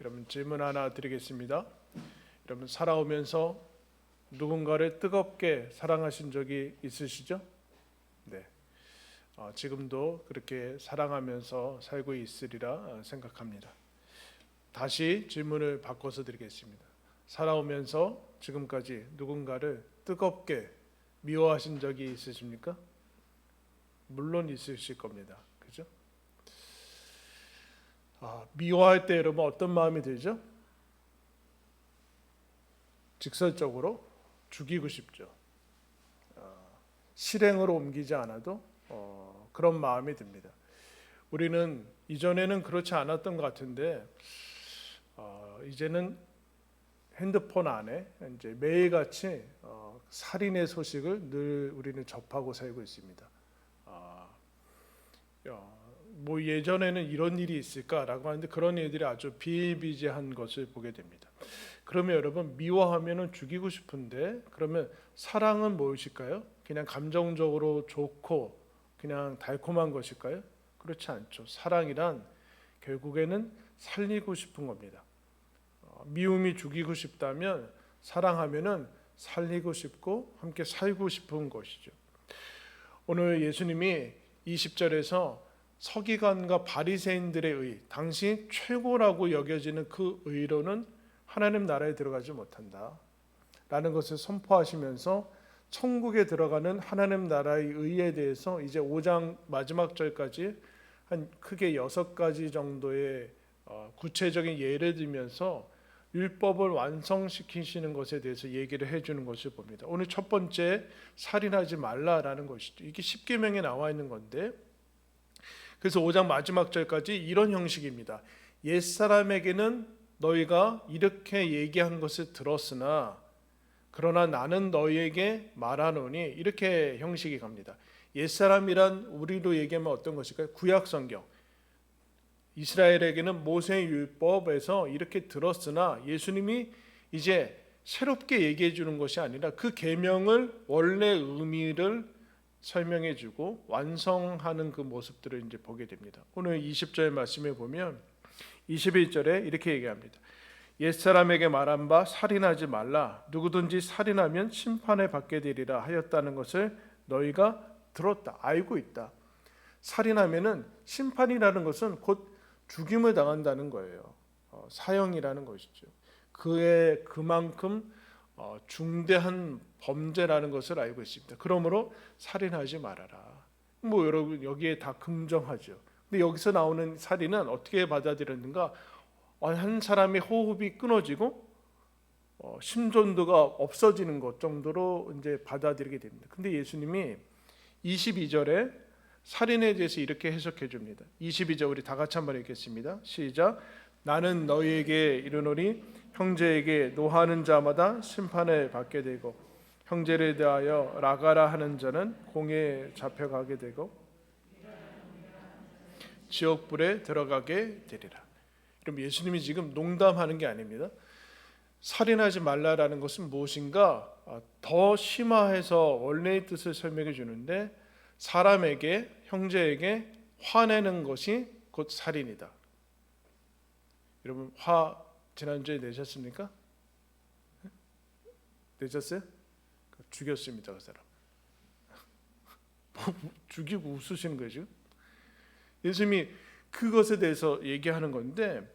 여러분 질문 하나 드리겠습니다. 여러분 살아오면서 누군가를 뜨겁게 사랑하신 적이 있으시죠? 네. 어, 지금도 그렇게 사랑하면서 살고 있으리라 어, 생각합니다. 다시 질문을 바꿔서 드리겠습니다. 살아오면서 지금까지 누군가를 뜨겁게 미워하신 적이 있으십니까? 물론 있으실 겁니다. 아, 미워할 때 여러분 어떤 마음이 들죠? 직설적으로 죽이고 싶죠. 어, 실행으로 옮기지 않아도 어, 그런 마음이 듭니다. 우리는 이전에는 그렇지 않았던 것 같은데 어, 이제는 핸드폰 안에 이제 매일같이 어, 살인의 소식을 늘 우리는 접하고 살고 있습니다. 아, 야, 뭐 예전에는 이런 일이 있을까라고 하는데 그런 일들이 아주 비일비재한 것을 보게 됩니다. 그러면 여러분 미워하면은 죽이고 싶은데 그러면 사랑은 무엇일까요? 그냥 감정적으로 좋고 그냥 달콤한 것일까요? 그렇지 않죠. 사랑이란 결국에는 살리고 싶은 겁니다. 어, 미움이 죽이고 싶다면 사랑하면은 살리고 싶고 함께 살고 싶은 것이죠. 오늘 예수님이 20절에서 서기관과 바리새인들의 의, 당시 최고라고 여겨지는 그 의로는 하나님 나라에 들어가지 못한다. 라는 것을 선포하시면서 천국에 들어가는 하나님 나라의 의에 대해서 이제 5장 마지막 절까지 한 크게 여섯 가지 정도의 어, 구체적인 예를 들면서 율법을 완성시키시는 것에 대해서 얘기를 해주는 것을 봅니다. 오늘 첫 번째 살인하지 말라라는 것이죠. 이게 십계명에 나와 있는 건데 그래서 5장 마지막 절까지 이런 형식입니다. 옛 사람에게는 너희가 이렇게 얘기한 것을 들었으나 그러나 나는 너희에게 말하노니 이렇게 형식이 갑니다. 옛 사람이란 우리로 얘기하면 어떤 것일까요? 구약 성경. 이스라엘에게는 모세 율법에서 이렇게 들었으나 예수님이 이제 새롭게 얘기해 주는 것이 아니라 그 계명을 원래 의미를 설명해 주고 완성하는 그 모습들을 이제 보게 됩니다. 오늘 20절 말씀에 보면 21절에 이렇게 얘기합니다. 옛사람에게 말한 바 살인하지 말라 누구든지 살인하면 심판을 받게 되리라 하였다는 것을 너희가 들었다 알고 있다. 살인하면은 심판이라는 것은 곧 죽임을 당한다는 거예요. 어, 사형이라는 것이죠. 그의 그만큼 어, 중대한 범죄라는 것을 알고 있습니다. 그러므로 살인하지 말아라. 뭐 여러분 여기에 다 긍정하죠. 근데 여기서 나오는 살인은 어떻게 받아들였는가? 어, 한 사람의 호흡이 끊어지고 어, 심전도가 없어지는 것 정도로 이제 받아들이게 됩니다. 근데 예수님이 22절에 살인에 대해서 이렇게 해석해 줍니다. 22절 우리 다 같이 한번 읽겠습니다. 시작. 나는 너희에게 이르노니 형제에게 노하는 자마다 심판을 받게 되고 형제를 대하여 라가라 하는 자는 공에 잡혀가게 되고 지옥 불에 들어가게 되리라. 그럼 예수님이 지금 농담하는 게 아닙니다. 살인하지 말라라는 것은 무엇인가 아, 더 심화해서 원래의 뜻을 설명해 주는데 사람에게 형제에게 화내는 것이 곧 살인이다. 여러분 화 지난주에 내셨습니까? 내셨어요? 죽였습니다 그 사람. 뭐, 죽이고 웃으시는 거죠. 예수님이 그것에 대해서 얘기하는 건데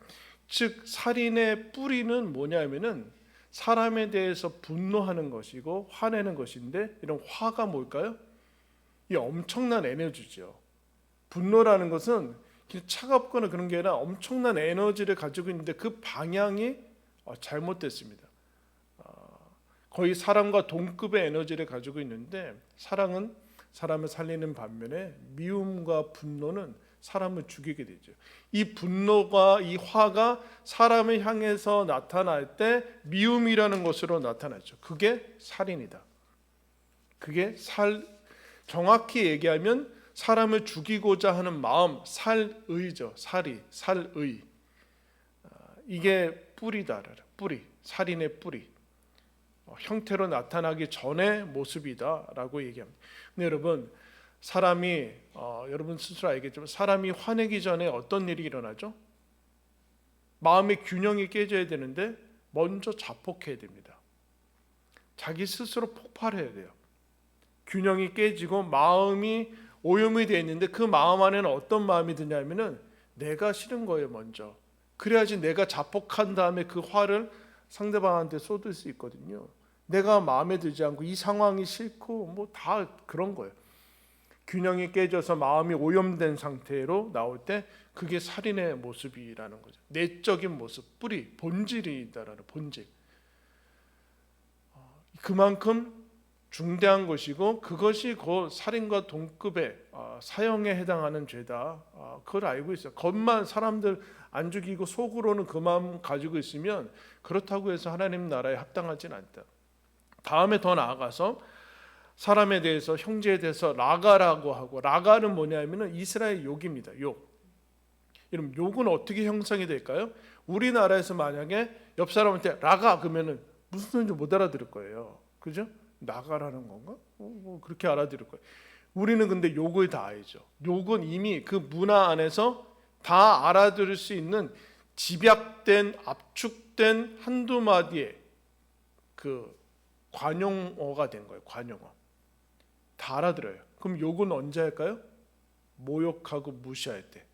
즉 살인의 뿌리는 뭐냐면은 사람에 대해서 분노하는 것이고 화내는 것인데 이런 화가 뭘까요? 이 엄청난 에너지죠. 분노라는 것은 차갑거나 그런 게 아니라 엄청난 에너지를 가지고 있는데 그 방향이 어, 잘못됐습니다. 어, 거의 사람과 동급의 에너지를 가지고 있는데 사랑은 사람을 살리는 반면에 미움과 분노는 사람을 죽이게 되죠. 이 분노가 이 화가 사람을 향해서 나타날 때 미움이라는 것으로 나타나죠. 그게 살인이다. 그게 살 정확히 얘기하면 사람을 죽이고자 하는 마음, 살의죠. 살이, 살의. 아, 이게 뿌리다. 뿌리, 살인의 뿌리. 어, 형태로 나타나기 전의 모습이다라고 얘기합니다. 근데 여러분 사람이 어, 여러분 스스로 알겠지만 사람이 화내기 전에 어떤 일이 일어나죠? 마음의 균형이 깨져야 되는데 먼저 자폭해야 됩니다. 자기 스스로 폭발해야 돼요. 균형이 깨지고 마음이 오염이 되어 있는데 그 마음 안에는 어떤 마음이 드냐면은 내가 싫은 거예요 먼저. 그래야지 내가 자폭한 다음에 그 화를 상대방한테 쏟을 수 있거든요. 내가 마음에 들지 않고 이 상황이 싫고 뭐 다 그런 거예요. 균형이 깨져서 마음이 오염된 상태로 나올 때 그게 살인의 모습이라는 거죠. 내적인 모습, 뿌리, 본질이 있다라는 본질. 어, 그만큼 중대한 것이고 그것이 그 살인과 동급의 어, 사형에 해당하는 죄다. 어, 그걸 알고 있어요. 겉만 사람들 안 죽이고 속으로는 그 마음 가지고 있으면 그렇다고 해서 하나님 나라에 합당하진 않다. 다음에 더 나아가서 사람에 대해서 형제에 대해서 라가라고 하고 라가는 뭐냐면은 이스라엘 욕입니다. 욕. 여러분 욕은 어떻게 형성이 될까요? 우리나라에서 만약에 옆 사람한테 라가 그러면은 무슨 소리인지 못 알아들을 거예요. 그죠? 나가라는 건가? 어, 뭐 그렇게 알아들을 거예요. 우리는 근데 욕을 다 알죠. 욕은 이미 그 문화 안에서 다 알아들을 수 있는 집약된 압축된 한두 마디의 그 관용어가 된 거예요. 관용어. 다 알아들어요. 그럼 욕은 언제 할까요? 모욕하고 무시할 때.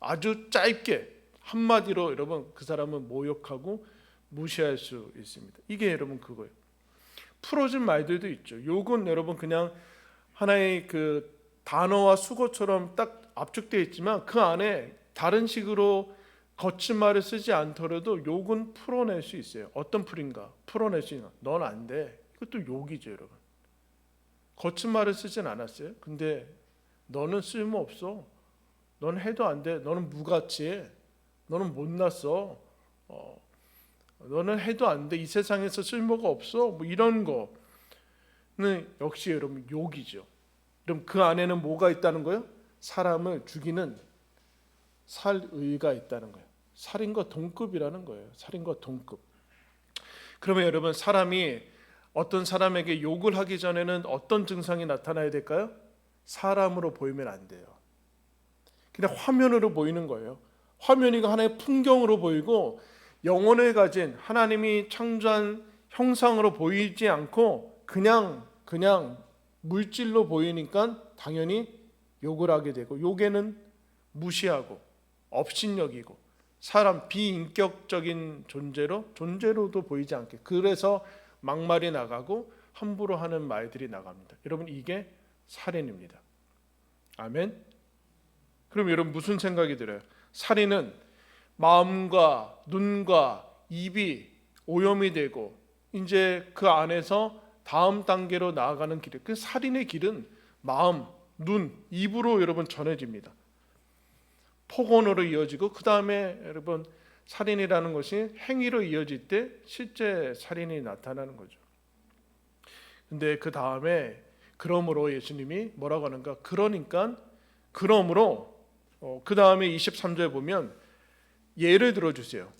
아주 짧게 한마디로 여러분 그 사람은 모욕하고 무시할 수 있습니다. 이게 여러분 그거예요. 풀어진 말들도 있죠. 욕은 여러분 그냥 하나의 그 단어와 수거처럼 딱 압축되어 있지만 그 안에 다른 식으로 거친 말을 쓰지 않더라도 욕은 풀어낼 수 있어요. 어떤 풀인가? 풀어낼 수 있는. 넌 안 돼. 이것도 욕이죠, 여러분. 거친 말을 쓰진 않았어요. 근데 너는 쓸모 없어. 너는 해도 안 돼. 너는 무가치해. 너는 못났어. 어, 너는 해도 안 돼. 이 세상에서 쓸모가 없어. 뭐 이런 거는 역시 여러분 욕이죠. 그럼 그 안에는 뭐가 있다는 거예요? 사람을 죽이는 살 의가 있다는 거예요. 살인과 동급이라는 거예요. 살인과 동급. 그러면 여러분 사람이 어떤 사람에게 욕을 하기 전에는 어떤 증상이 나타나야 될까요? 사람으로 보이면 안 돼요. 그냥 화면으로 보이는 거예요. 화면이 하나의 풍경으로 보이고 영혼을 가진 하나님이 창조한 형상으로 보이지 않고 그냥 그냥 물질로 보이니까 당연히 욕을 하게 되고 욕에는 무시하고 업신여기고 사람 비인격적인 존재로 존재로도 보이지 않게 그래서 막말이 나가고 함부로 하는 말들이 나갑니다. 여러분 이게 살인입니다. 아멘. 그럼 여러분 무슨 생각이 들어요? 살인은 마음과 눈과 입이 오염이 되고 이제 그 안에서 다음 단계로 나아가는 길. 그 살인의 길은 마음, 눈, 입으로 여러분 전해집니다. 폭언으로 이어지고 그 다음에 여러분 살인이라는 것이 행위로 이어질 때 실제 살인이 나타나는 거죠. 근데 그 다음에 그러므로 예수님이 뭐라고 하는가? 그러니까 그러므로 어, 그 다음에 23절에 보면 예를 들어 주세요.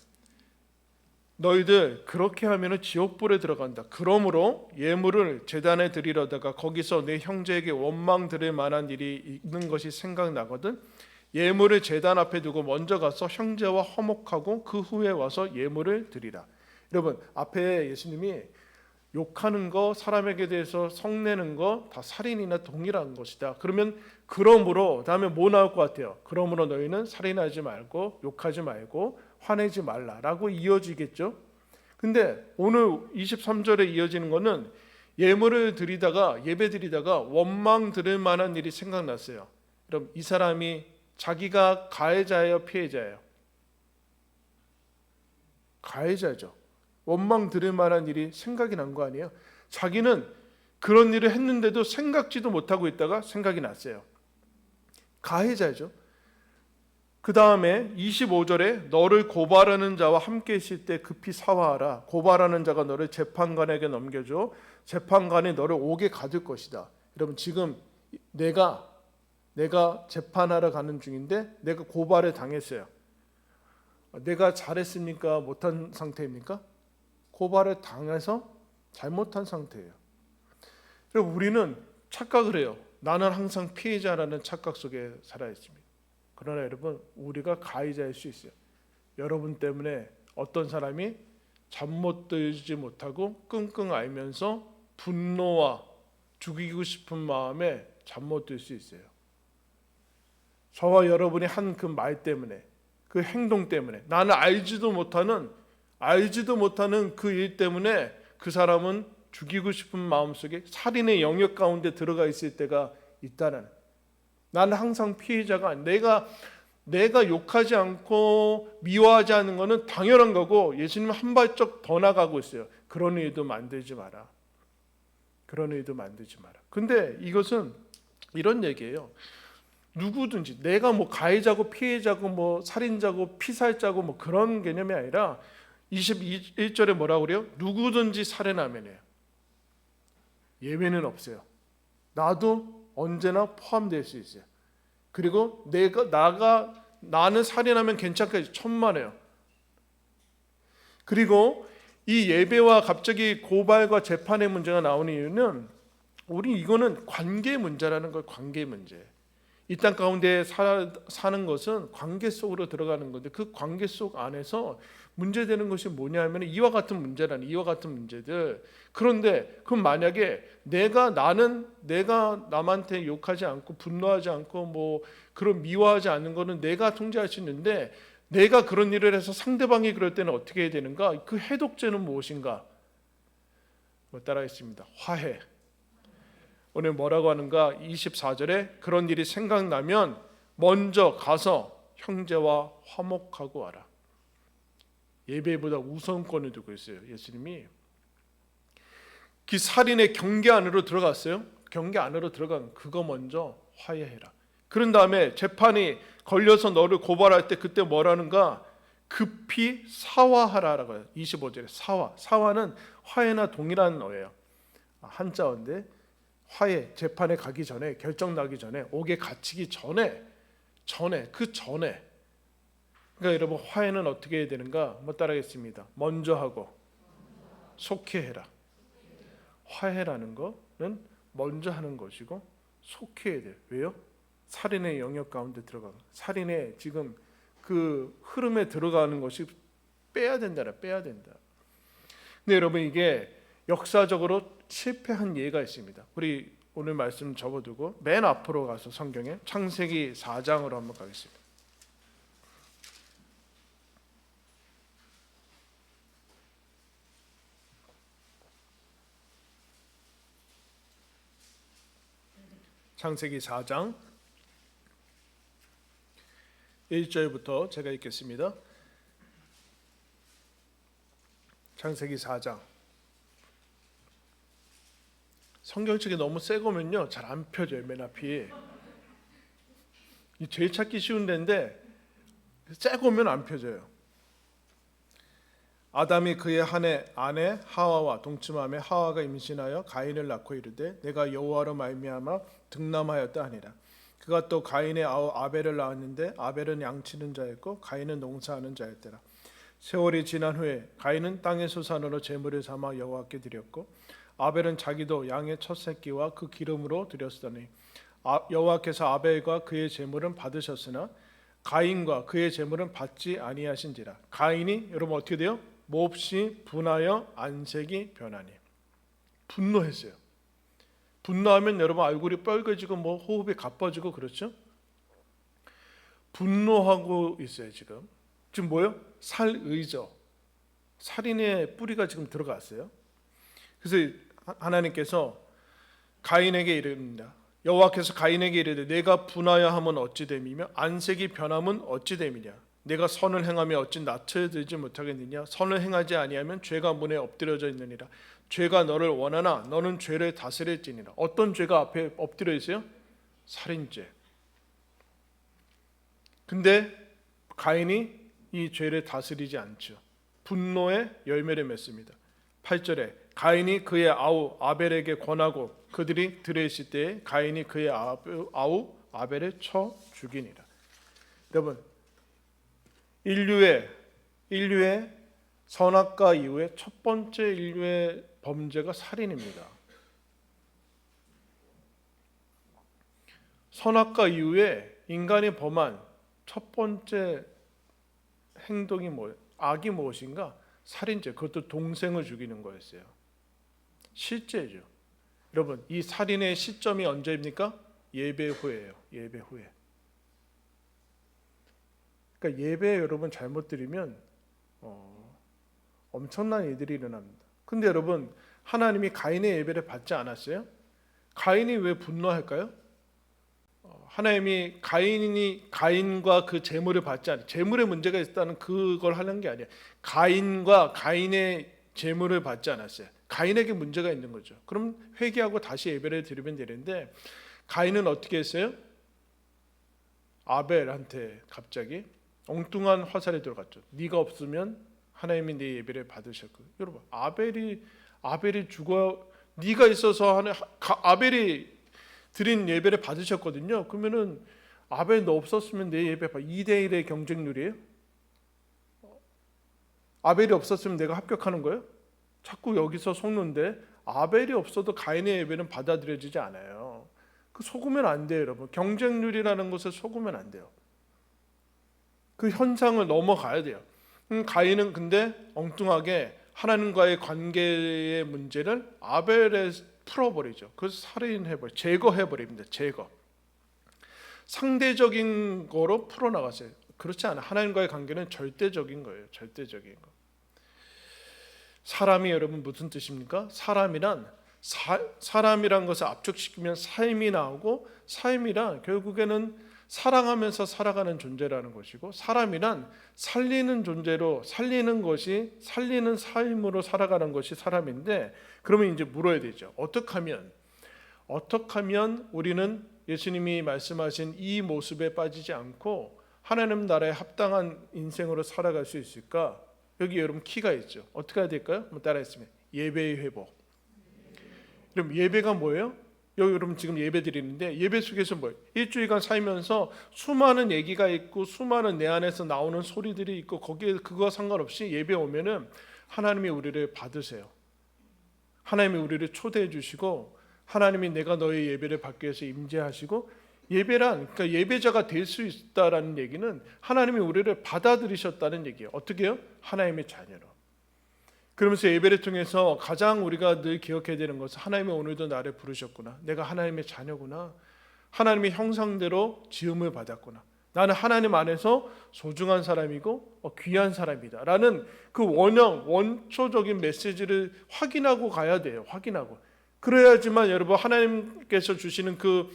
너희들 그렇게 하면은 지옥불에 들어간다. 그러므로 예물을 제단에 드리려다가 거기서 내 형제에게 원망 들을 만한 일이 있는 것이 생각나거든. 예물을 제단 앞에 두고 먼저 가서 형제와 화목하고 그 후에 와서 예물을 드리라. 여러분 앞에 예수님이 욕하는 거 사람에게 대해서 성내는 거 다 살인이나 동일한 것이다. 그러면 그러므로 다음에 뭐 나올 것 같아요? 그러므로 너희는 살인하지 말고 욕하지 말고 화내지 말라라고 이어지겠죠. 근데 오늘 23절에 이어지는 거는 예물을 드리다가 예배 드리다가 원망 들을 만한 일이 생각났어요. 그럼 이 사람이 자기가 가해자예요, 피해자예요? 가해자죠. 원망 들을 만한 일이 생각이 난 거 아니에요? 자기는 그런 일을 했는데도 생각지도 못하고 있다가 생각이 났어요. 가해자죠. 그 다음에 25절에 너를 고발하는 자와 함께 있을 때 급히 사화하라. 고발하는 자가 너를 재판관에게 넘겨줘. 재판관이 너를 옥에 가둘 것이다. 여러분 지금 내가 내가 재판하러 가는 중인데 내가 고발을 당했어요. 내가 잘했습니까? 못한 상태입니까? 고발을 당해서 잘못한 상태예요. 그리고 우리는 착각을 해요. 나는 항상 피해자라는 착각 속에 살아 있습니다. 그러나 여러분 우리가 가해자일 수 있어요. 여러분 때문에 어떤 사람이 잠못 들지 못하고 끙끙 앓면서 분노와 죽이고 싶은 마음에 잠 못 들 수 있어요. 저와 여러분이 한 그 말 때문에 그 행동 때문에 나는 알지도 못하는 알지도 못하는 그 일 때문에 그 사람은 죽이고 싶은 마음속에 살인의 영역 가운데 들어가 있을 때가 있다는 나는 항상 피해자가 내가 내가 욕하지 않고 미워하지 않는 것은 당연한 거고 예수님은 한 발짝 더 나가고 있어요. 그런 일도 만들지 마라. 그런 일도 만들지 마라. 근데 이것은 이런 얘기예요. 누구든지 내가 뭐 가해자고 피해자고 뭐 살인자고 피살자고 뭐 그런 개념이 아니라 21절에 뭐라고 그래요? 누구든지 살해나면이에요. 예외는 없어요. 나도 언제나 포함될 수 있어요. 그리고 내가 나가 나는 살인하면 괜찮겠지 천만에요. 그리고 이 예배와 갑자기 고발과 재판의 문제가 나오는 이유는 우리 이거는 관계 문제라는 걸 관계 문제. 이 땅 가운데 사, 사는 것은 관계 속으로 들어가는 건데 그 관계 속 안에서 문제되는 것이 뭐냐면 이와 같은 문제라는 이와 같은 문제들. 그런데 그럼 만약에 내가 나는 내가 남한테 욕하지 않고 분노하지 않고 뭐 그런 미워하지 않는 거는 내가 통제할 수 있는데 내가 그런 일을 해서 상대방이 그럴 때는 어떻게 해야 되는가? 그 해독제는 무엇인가? 뭐 따라했습니다. 화해. 오늘 뭐라고 하는가? 24절에 그런 일이 생각나면 먼저 가서 형제와 화목하고 와라. 예배보다 우선권을 두고 있어요. 예수님이 그 살인의 경계 안으로 들어갔어요. 경계 안으로 들어간 그거 먼저 화해해라. 그런 다음에 재판이 걸려서 너를 고발할 때 그때 뭐라는가? 급히 사화하라라고 해요. 25절에 사화. 사화는 화해나 동일한 어예요. 한자어인데 화해 재판에 가기 전에 결정 나기 전에 옥에 갇히기 전에 전에 그 전에 그러니까 여러분 화해는 어떻게 해야 되는가? 뭐 따라하겠습니다. 먼저 하고 속히 해라. 화해라는 거는 먼저 하는 것이고 속히 해야 돼요. 왜요? 살인의 영역 가운데 들어가 살인의 지금 그 흐름에 들어가는 것이 빼야 된다라 빼야 된다. 근데 여러분 이게 역사적으로 실패한 예가 있습니다. 우리 오늘 말씀 접어두고 맨 앞으로 가서 성경에 창세기 4장으로 한번 가겠습니다. 창세기 4장 1절부터 제가 읽겠습니다. 창세기 4장 성경책이 너무 새 거면요 잘 안 펴져요 맨 앞이. 이 제일 찾기 쉬운 데인데 새 거면 안 펴져요. 아담이 그의 한해 아내 하와와 동침함에 하와가 임신하여 가인을 낳고 이르되 내가 여호와로 말미암아 등남하였다 하니라. 그가 또 가인의 아우 아벨을 낳았는데 아벨은 양치는 자였고 가인은 농사하는 자였더라. 세월이 지난 후에 가인은 땅의 소산으로 제물을 삼아 여호와께 드렸고 아벨은 자기도 양의 첫 새끼와 그 기름으로 드렸으니 아, 여호와께서 아벨과 그의 제물은 받으셨으나 가인과 그의 제물은 받지 아니하신지라 가인이 여러분 어떻게 돼요? 몹시 분하여 안색이 변하니 분노했어요. 분노하면 여러분 얼굴이 빨개지고 뭐 호흡이 가빠지고 그렇죠? 분노하고 있어요 지금. 지금 뭐요? 살의죠. 살인의 뿌리가 지금 들어갔어요. 그래서 하나님께서 가인에게 이릅니다. 여호와께서 가인에게 이르되 내가 분하여 함은 어찌 됨이며 안색이 변함은 어찌 됨이냐? 내가 선을 행하며 어찌 낯을 들지 못하겠느냐? 선을 행하지 아니하면 죄가 문에 엎드려져 있느니라. 죄가 너를 원하나 너는 죄를 다스릴지니라. 어떤 죄가 앞에 엎드려 있어요? 살인죄. 근데 가인이 이 죄를 다스리지 않죠. 분노의 열매를 맺습니다. 8절에 가인이 그의 아우 아벨에게 권하고 그들이 들에 있을 때 가인이 그의 아우 아벨을 쳐 죽이니라. 여러분 인류의 인류의 선악과 이후에 첫 번째 인류의 범죄가 살인입니다. 선악과 이후에 인간이 범한 첫 번째 행동이 뭐 악이 무엇인가? 살인죄. 그것도 동생을 죽이는 거였어요. 실제죠. 여러분, 이 살인의 시점이 언제입니까? 예배 후에요. 예배 후에. 그러니까 예배 여러분 잘못 드리면 어, 엄청난 일들이 일어납니다. 근데 여러분 하나님이 가인의 예배를 받지 않았어요? 가인이 왜 분노할까요? 어, 하나님이 가인이 가인과 그 재물을 받지 않 재물에 문제가 있다는 그걸 하는 게 아니야. 가인과 가인의 재물을 받지 않았어요. 가인에게 문제가 있는 거죠. 그럼 회개하고 다시 예배를 드리면 되는데 가인은 어떻게 했어요? 아벨한테 갑자기 엉뚱한 화살에 들어갔죠. 네가 없으면 하나님이 내 예배를 받으실 거예요. 여러분 아벨이 아벨이 죽어 네가 있어서 하는 가- 아벨이 드린 예배를 받으셨거든요. 그러면은 아벨 너 없었으면 내 예배 받 2대 1의 경쟁률이에요. 아벨이 없었으면 내가 합격하는 거예요? 자꾸 여기서 속는데 아벨이 없어도 가인의 예배는 받아들여지지 않아요. 그 속으면 안 돼요, 여러분. 경쟁률이라는 것에 속으면 안 돼요. 그 현상을 넘어가야 돼요. 음, 가인은 근데 엉뚱하게 하나님과의 관계의 문제를 아벨에 풀어버리죠. 그래서 살인해버려, 제거해버립니다. 제거. 상대적인 거로 풀어나갔어요. 그렇지 않아. 하나님과의 관계는 절대적인 거예요. 절대적인 거. 사람이 여러분 무슨 뜻입니까? 사람이란 사, 사람이란 것을 압축시키면 삶이 나오고 삶이란 결국에는 사랑하면서 살아가는 존재라는 것이고 사람이란 살리는 존재로 살리는 것이 살리는 삶으로 살아가는 것이 사람인데 그러면 이제 물어야 되죠. 어떻게 하면 어떻게 하면 우리는 예수님이 말씀하신 이 모습에 빠지지 않고 하나님 나라에 합당한 인생으로 살아갈 수 있을까? 여기 여러분 키가 있죠. 어떻게 해야 될까요? 한번 따라했으면 예배의 회복. 그럼 예배가 뭐예요? 여기 여러분 지금 예배 드리는데 예배 속에서 뭐예요? 일주일간 살면서 수많은 얘기가 있고 수많은 내 안에서 나오는 소리들이 있고 거기에 그거 상관없이 예배 오면은 하나님이 우리를 받으세요. 하나님이 우리를 초대해 주시고 하나님이 내가 너의 예배를 받기 위해서 임재하시고 예배란 그러니까 예배자가 될 수 있다라는 얘기는 하나님이 우리를 받아들이셨다는 얘기예요. 어떻게요? 하나님의 자녀로. 그러면서 예배를 통해서 가장 우리가 늘 기억해야 되는 것은 하나님이 오늘도 나를 부르셨구나. 내가 하나님의 자녀구나. 하나님의 형상대로 지음을 받았구나. 나는 하나님 안에서 소중한 사람이고 어, 귀한 사람이다. 라는 그 원형, 원초적인 메시지를 확인하고 가야 돼요. 확인하고. 그래야지만 여러분 하나님께서 주시는 그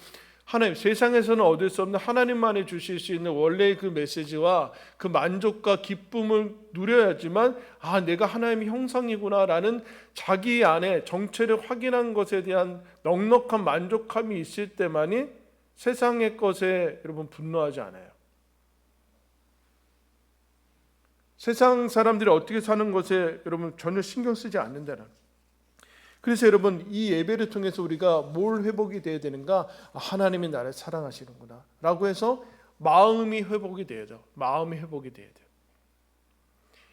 하나님 세상에서는 얻을 수 없는 하나님만이 주실 수 있는 원래의 그 메시지와 그 만족과 기쁨을 누려야지만 아 내가 하나님의 형상이구나라는 자기 안에 정체를 확인한 것에 대한 넉넉한 만족함이 있을 때만이 세상의 것에 여러분 분노하지 않아요. 세상 사람들이 어떻게 사는 것에 여러분 전혀 신경 쓰지 않는다는. 그래서 여러분 이 예배를 통해서 우리가 뭘 회복이 돼야 되는가? 아, 하나님이 나를 사랑하시는구나 라고 해서 마음이 회복이 돼야 돼요. 마음이 회복이 돼야 돼요.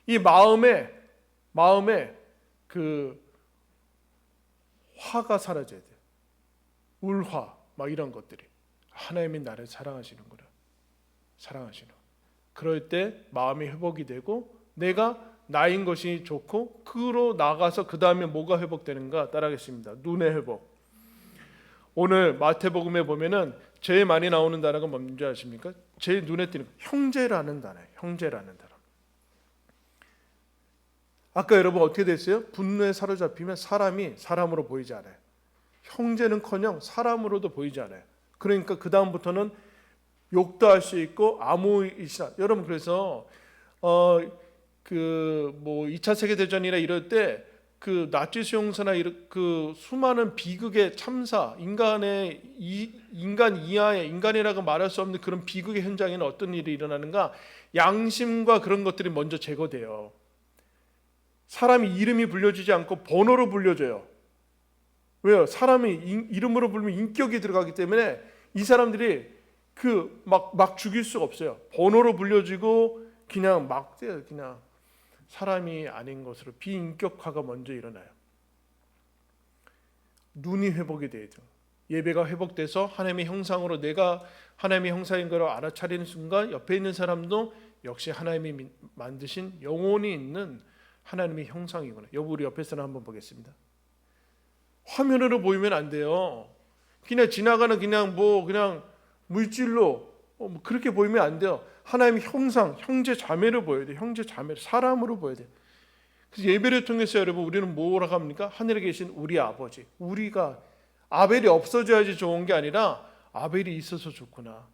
이 마음에 마음에 그 화가 사라져야 돼요. 울화 막 이런 것들이 하나님이 나를 사랑하시는구나. 사랑하시는. 그럴 때 마음이 회복이 되고 내가 나인 것이 좋고 그로 나가서 그 다음에 뭐가 회복되는가 따라하겠습니다. 눈의 회복. 오늘 마태복음에 보면은 제일 많이 나오는 단어가 뭔지 아십니까? 제일 눈에 띄는 거. 형제라는 단어예요. 형제라는 단어. 아까 여러분 어떻게 됐어요? 분노에 사로잡히면 사람이 사람으로 보이지 않아요. 형제는커녕 사람으로도 보이지 않아요. 그러니까 그 다음부터는 욕도 할 수 있고 아무 이시나 여러분 그래서 어 그뭐 2차 세계 대전이나 이럴 때 그 나치 수용소나 그 수많은 비극의 참사, 인간의 이, 인간 이하의 인간이라고 말할 수 없는 그런 비극의 현장에는 어떤 일이 일어나는가? 양심과 그런 것들이 먼저 제거돼요. 사람이 이름이 불려지지 않고 번호로 불려져요. 왜요? 사람이 인, 이름으로 부르면 인격이 들어가기 때문에 이 사람들이 그 막 막 죽일 수가 없어요. 번호로 불려지고 그냥 막 때요. 그냥 사람이 아닌 것으로 비인격화가 먼저 일어나요. 눈이 회복이 돼요. 예배가 회복돼서 하나님의 형상으로 내가 하나님의 형상인 걸 알아차리는 순간 옆에 있는 사람도 역시 하나님이 미- 만드신 영혼이 있는 하나님의 형상이구나. 여보 우리 옆에서는 한번 보겠습니다. 화면으로 보이면 안 돼요. 그냥 지나가는 그냥 뭐 그냥 물질로 어, 뭐 그렇게 보이면 안 돼요. 하나님의 형상, 형제 자매를 보여야 돼. 형제 자매 사람으로 보여야 돼. 그래서 예배를 통해서 여러분 우리는 뭐라고 합니까? 하늘에 계신 우리 아버지. 우리가 아벨이 없어져야지 좋은 게 아니라 아벨이 있어서 좋구나.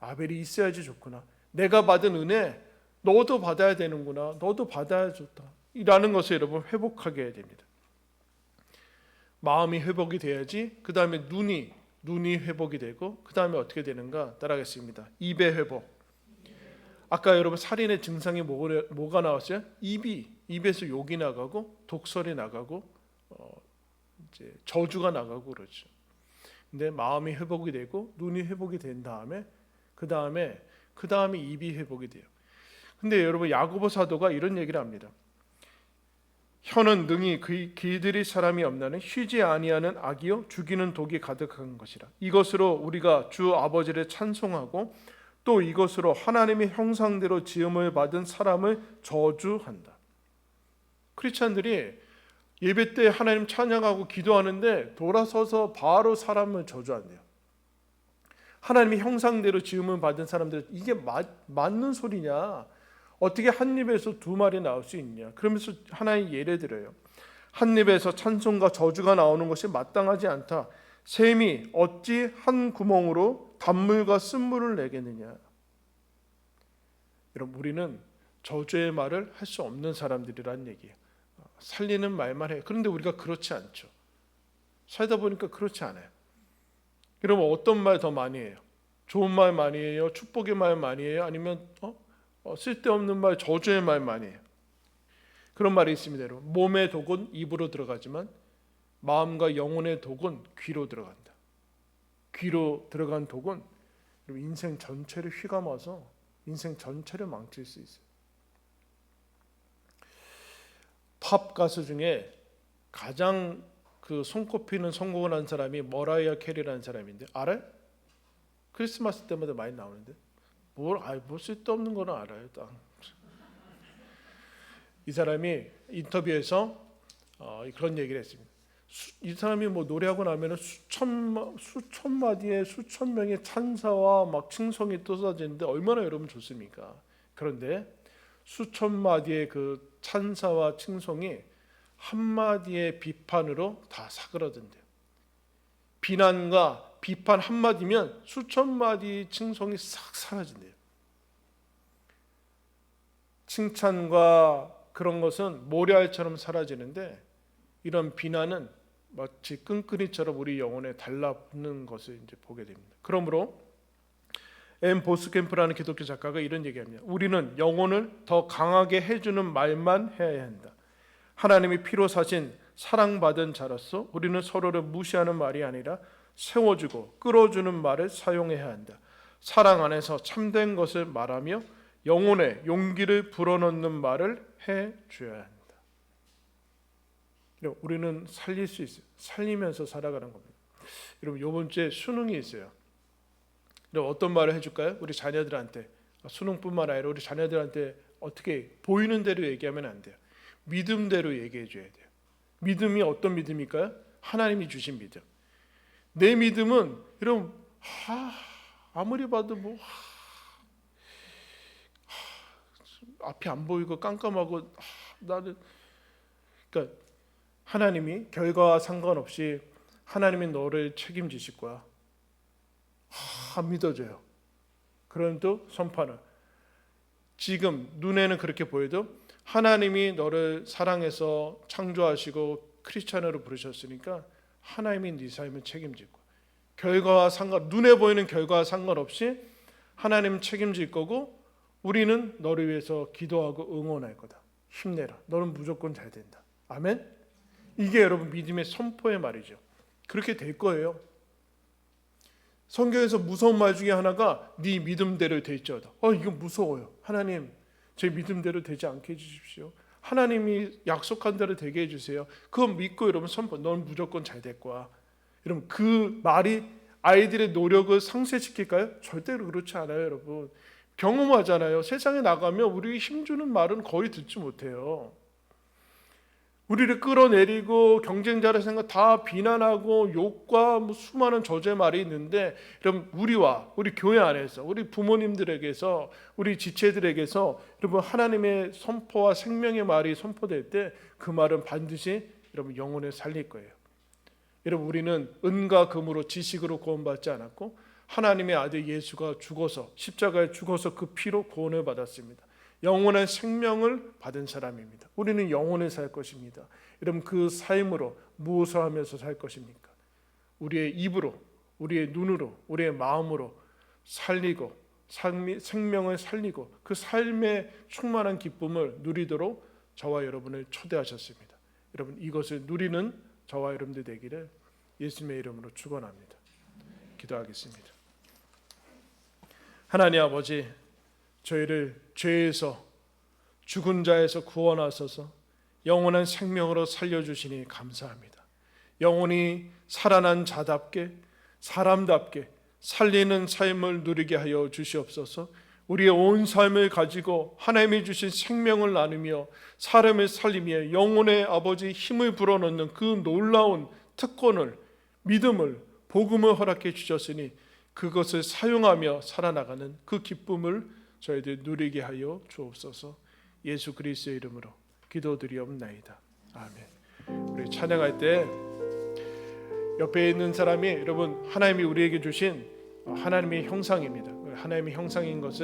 아벨이 있어야지 좋구나. 내가 받은 은혜 너도 받아야 되는구나. 너도 받아야 좋다. 이라는 것을 여러분 회복하게 해야 됩니다. 마음이 회복이 돼야지 그 다음에 눈이 눈이 회복이 되고 그 다음에 어떻게 되는가 따라하겠습니다. 입의 회복. 아까 여러분 살인의 증상이 뭐가, 나왔어요? 입이 입에서 욕이 나가고 독설이 나가고 어, 이제 저주가 나가고 그렇죠. 근데 마음이 회복이 되고 눈이 회복이 된 다음에 그 다음에 그 다음에 입이 회복이 돼요. 근데 여러분 야고보 사도가 이런 얘기를 합니다. 혀는 능히 그 기들이 사람이 없나는 쉬지 아니하는 악이요 죽이는 독이 가득한 것이라. 이것으로 우리가 주 아버지를 찬송하고 또 이것으로 하나님의 형상대로 지음을 받은 사람을 저주한다. 크리스찬들이 예배 때 하나님 찬양하고 기도하는데 돌아서서 바로 사람을 저주한대요. 하나님의 형상대로 지음을 받은 사람들 이게 맞, 맞는 소리냐? 어떻게 한 입에서 두 말이 나올 수 있냐? 그러면서 하나의 예를 들어요. 한 입에서 찬송과 저주가 나오는 것이 마땅하지 않다. 샘이 어찌 한 구멍으로 단물과 쓴물을 내겠느냐? 여러분 우리는 저주의 말을 할 수 없는 사람들이란 얘기예요. 살리는 말만 해요. 그런데 우리가 그렇지 않죠. 살다 보니까 그렇지 않아요. 그러면 어떤 말 더 많이 해요? 좋은 말 많이 해요? 축복의 말 많이 해요? 아니면 어? 어, 쓸데없는 말, 저주의 말 많이 해요? 그런 말이 있습니다, 여러분. 몸의 독은 입으로 들어가지만 마음과 영혼의 독은 귀로 들어간다. 귀로 들어간 독은 인생 전체를 휘감아서 인생 전체를 망칠 수 있어요. 팝 가수 중에 가장 그 손꼽히는 성공을 한 사람이 머라이어 캐리라는 사람인데 알아요? 크리스마스 때마다 많이 나오는데 뭘 아이 뭐 쓸데없는 거는 알아요. 딱. 이 사람이 인터뷰에서 어, 그런 얘기를 했습니다. 수, 이 사람이 뭐 노래하고 나면은 수천 마- 수천 마디의 수천 명의 찬사와 막 칭송이 쏟아지는데 얼마나 여러분 좋습니까? 그런데 수천 마디의 그 찬사와 칭송이 한 마디의 비판으로 다 사그라든대요. 비난과 비판 한 마디면 수천 마디 칭송이 싹 사라진대요. 칭찬과 그런 것은 모래알처럼 사라지는데 이런 비난은 마치 끈끈이처럼 우리 영혼에 달라붙는 것을 이제 보게 됩니다. 그러므로 엠 보스캠프라는 기독교 작가가 이런 얘기합니다. 우리는 영혼을 더 강하게 해주는 말만 해야 한다. 하나님이 피로 사신 사랑받은 자로서 우리는 서로를 무시하는 말이 아니라 세워주고 끌어주는 말을 사용해야 한다. 사랑 안에서 참된 것을 말하며 영혼에 용기를 불어넣는 말을 해줘야 한다. 여러분, 우리는 살릴 수 있어요. 살리면서 살아가는 겁니다. 여러분 이번 주에 수능이 있어요. 여러분 어떤 말을 해줄까요? 우리 자녀들한테 수능뿐만 아니라 우리 자녀들한테 어떻게 보이는 대로 얘기하면 안 돼요. 믿음대로 얘기해 줘야 돼요. 믿음이 어떤 믿음일까요? 하나님이 주신 믿음. 내 믿음은 여러분 하, 아무리 봐도 뭐 하, 하, 앞이 안 보이고 깜깜하고 하, 나는 그러니까 하나님이 결과와 상관없이 하나님이 너를 책임지실 거야. 하, 믿어져요. 그럼 또 선파는 지금 눈에는 그렇게 보여도 하나님이 너를 사랑해서 창조하시고 크리스찬으로 부르셨으니까 하나님이 네 삶을 거야. 결과와 상관 눈에 보이는 결과와 상관없이 하나님 책임질 거고 우리는 너를 위해서 기도하고 응원할 거다. 힘내라. 너는 무조건 잘 된다. 아멘. 이게 여러분 믿음의 선포의 말이죠. 그렇게 될 거예요. 성경에서 무서운 말 중에 하나가 네 믿음대로 될지어다. 어 이건 무서워요. 하나님 제 믿음대로 되지 않게 해주십시오. 하나님이 약속한 대로 되게 해주세요. 그거 믿고 여러분 선포. 넌 무조건 잘 될 거야. 여러분 그 말이 아이들의 노력을 상쇄시킬까요? 절대로 그렇지 않아요, 여러분. 경험하잖아요. 세상에 나가면 우리 힘주는 말은 거의 듣지 못해요. 우리를 끌어내리고 경쟁자를 생각 다 비난하고 욕과 뭐 수많은 저주의 말이 있는데 여러분 우리와 우리 교회 안에서 우리 부모님들에게서 우리 지체들에게서 여러분 하나님의 선포와 생명의 말이 선포될 때 그 말은 반드시 여러분 영혼을 살릴 거예요. 여러분 우리는 은과 금으로 지식으로 구원받지 않았고 하나님의 아들 예수가 죽어서 십자가에 죽어서 그 피로 구원을 받았습니다. 영원한 생명을 받은 사람입니다. 우리는 영원히 살 것입니다. 여러분 그 삶으로 무엇을 하면서 살 것입니까? 우리의 입으로, 우리의 눈으로, 우리의 마음으로 살리고 생명을 살리고 그 삶의 충만한 기쁨을 누리도록 저와 여러분을 초대하셨습니다. 여러분 이것을 누리는 저와 여러분들 되기를 예수님의 이름으로 축원합니다. 기도하겠습니다. 하나님 아버지 저희를 죄에서 죽은 자에서 구원하소서 영원한 생명으로 살려주시니 감사합니다. 영원히 살아난 자답게 사람답게 살리는 삶을 누리게 하여 주시옵소서. 우리의 온 삶을 가지고 하나님이 주신 생명을 나누며 사람을 살리며 영혼의 아버지 힘을 불어넣는 그 놀라운 특권을 믿음을 복음을 허락해 주셨으니 그것을 사용하며 살아나가는 그 기쁨을 저희들 누리게 하여 주옵소서. 예수 그리스도의 이름으로 기도드리옵나이다. 아멘. 우리 찬양할 때 옆에 있는 사람이 여러분 하나님이 우리에게 주신 하나님의 형상입니다. 하나님의 형상인 것을